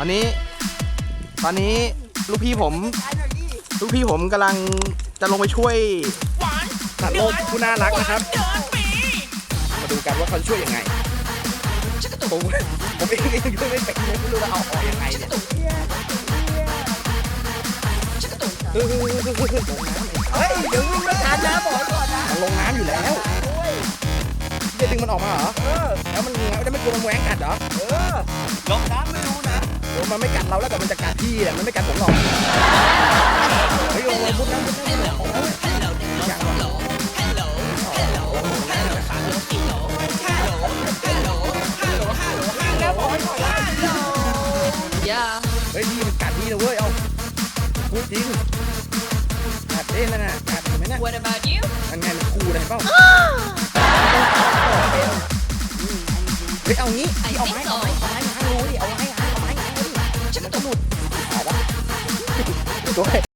ตอนนี้ ตอนนี้ลูกพี่ผม ลูกพี่ผมกำลังจะลงไปช่วยสัตว์โลกผู้น่ารักนะครับ มาดูกันว่าเขาจะช่วยยังไงผมผมเองก็ยังช่วยไม่เป็นเลยไม่รู้จะเอาออกยังไงเนี่ยเฮ้ยเฮ้ยเดี๋ยววิ่งไม่ทันนะบอกไว้ก่อนนะมันลงน้ำอยู่แล้วจะดึงมันออกมาเหรอแล้วมันแล้วไม่กลัวมันแหวงกัดเหรอลงน้ำไม่รู้นะเดี๋ยวมันไม่กัดเราแล้วแต่มันจะกัดพี่แหละมันไม่กัดผมหรอกเฮ้ยลงเลยพุดน้ำพุดน้ำออกมาอย่างวะ Yeah. เฮ้ยพี่มันกัดพี่นะเว้ยเอาพูดจริงกัดเล่นนั่นน่ะกัดเห็นไหมเนี่ย What about you? มันไงมันคู่เลยเปล่าเฮ้ยเอางี้พี่เอาไม้เอาไม้เอาไม้ง้างรูดิเอาไม้ ดิจะกระตุกหนุดเอาวะตัว